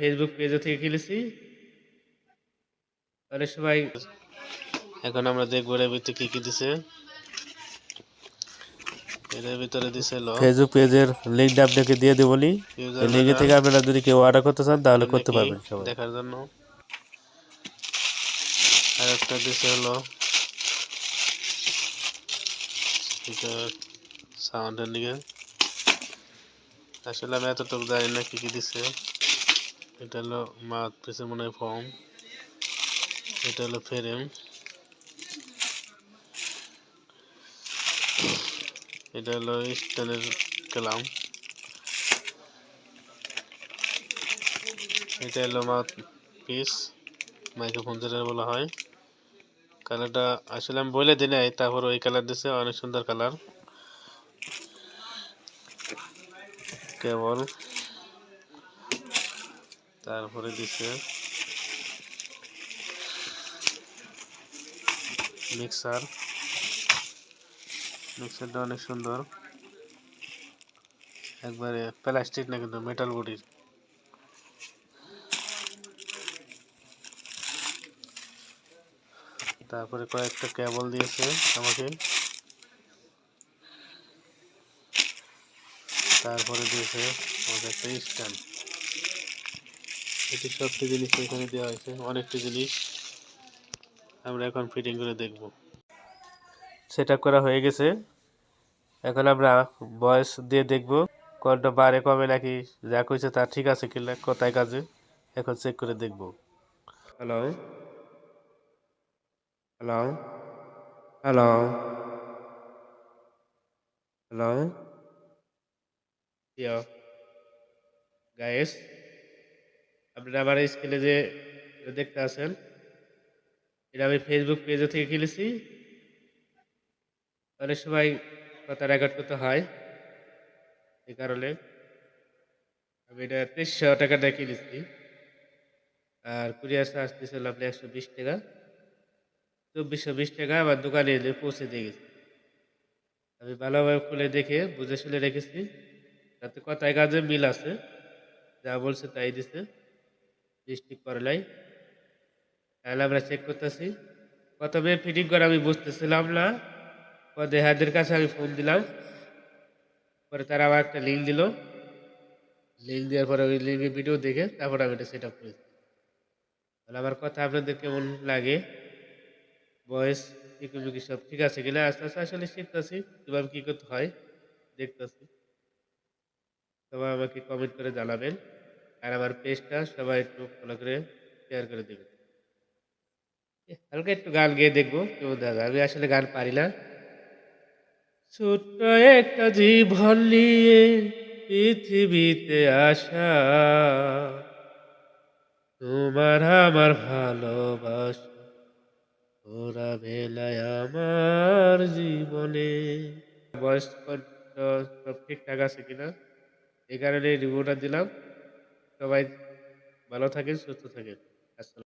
Facebook পেজে থেকে খেলেছি অনেক সময় এখন আমরা দেখব এর ভিতরে কি কি দিছে। এর ভিতরে দিছে হলো ফেসবুক পেজের লিঙ্কটা আপনাকে দিয়ে দেবো এই লিঙ্কে থেকে আপনারা যদি কেউ অর্ডার করতে চান তাহলে করতে পারবেন সবাই। দেখার জন্য। আর একটা দিছে হলো স্পিকার সাউন্ডের দিকে। আসলে আমি এতটুকু জানি না কি কি দিছে। এটা হলো মাউথ পিসের মনে হয় ফর্ম। এটা হলো ফ্রেম। এটা হলো স্ট্যান্ডের কালাম। এটা হলো মাউথ পিস, মাইক্রোফোন যেটা বলা হয়। কালারটা আসলে আমি বলে দিই নাই, তারপর ওই কালার দিছে, অনেক সুন্দর কালার। কেবল তারপরে দিছে মিক্সার। মিক্সারটা অনেক সুন্দর। একবারে প্লাস্টিক না, কিন্তু মেটাল বডির। তারপরে কয়েকটা কেবল দিয়েছে আমাকে। তারপরে দিয়েছে আমাকে একটা স্ট্যান্ড এটি সবটি জিনিস এখানে দেওয়া হয়েছে, অনেকটি জিনিস আমরা এখন ফিটিং করে দেখব। সেট করা হয়ে গেছে। এখন আমরা বয়স দিয়ে দেখব, কোনটা বারে কমে নাকি যা কইছে তা ঠিক আছে কিনা, কোথায় কাজে, এখন চেক করে দেখব। Hello hello hello hello guys আপনারা আমার স্ক্রিনে যে দেখতে আছেন, এটা আমি ফেসবুক পেজে থেকে খেলেছি অনেক সময় কথা রেকর্ড করতে হয়, এই কারণে আমি এটা তেইশশো টাকা কিনেছি। আর কুরিয়ার চার্জ দিয়েছিল আপনি একশো বিশ টাকা। চব্বিশশো বিশ টাকা আমার দোকানে এনে পৌঁছে দিয়ে গেছি। আমি ভালোভাবে খুলে দেখে, বুঝে শুনে রেখেছি। তাতে কথায় কাজে মিল আছে, যা বলছে তাই দিছে। ডিস্ট্রিক্ট করলাই। তাহলে আমরা চেক করতেছি। প্রথমে ফিটিং করে আমি বুঝতেছিলাম না। পরে দেহাদের কাছে আমি ফোন দিলাম। পরে তারা আবার একটা লিঙ্ক দিল। লিঙ্ক দেওয়ার পরে ওই লিঙ্কের ভিডিও দেখে তারপর আমি এটা সেট আপ করেছি। তাহলে আমার কথা আপনাদের কেমন লাগে? বয়স ইকুমিকি সব ঠিক আছে কিনা? আস্তে আস্তে আসলে শিখতেছি। কীভাবে কী করতে হয়? দেখতেছি। সবাই আমাকে কমেন্ট করে জানাবেন। আর আমার পেজটা সবাই একটু ফলো করে শেয়ার করে দেবেন হালকা একটু গান গেয়ে দেখব। কেউ দেখা আমি আসলে গান পারি না। ছোট্ট একটা জীবন নিয়ে পৃথিবীতে আসা। তোমার আমার ভালোবাসা ওরা বেলায় আমার জীবনে। বয়স কত, সব ঠিকঠাক আছে কিনা? এই কারণে রিভিউটা দিলাম। সবাই ভালো থাকেন সুস্থ থাকেন। আসসালাম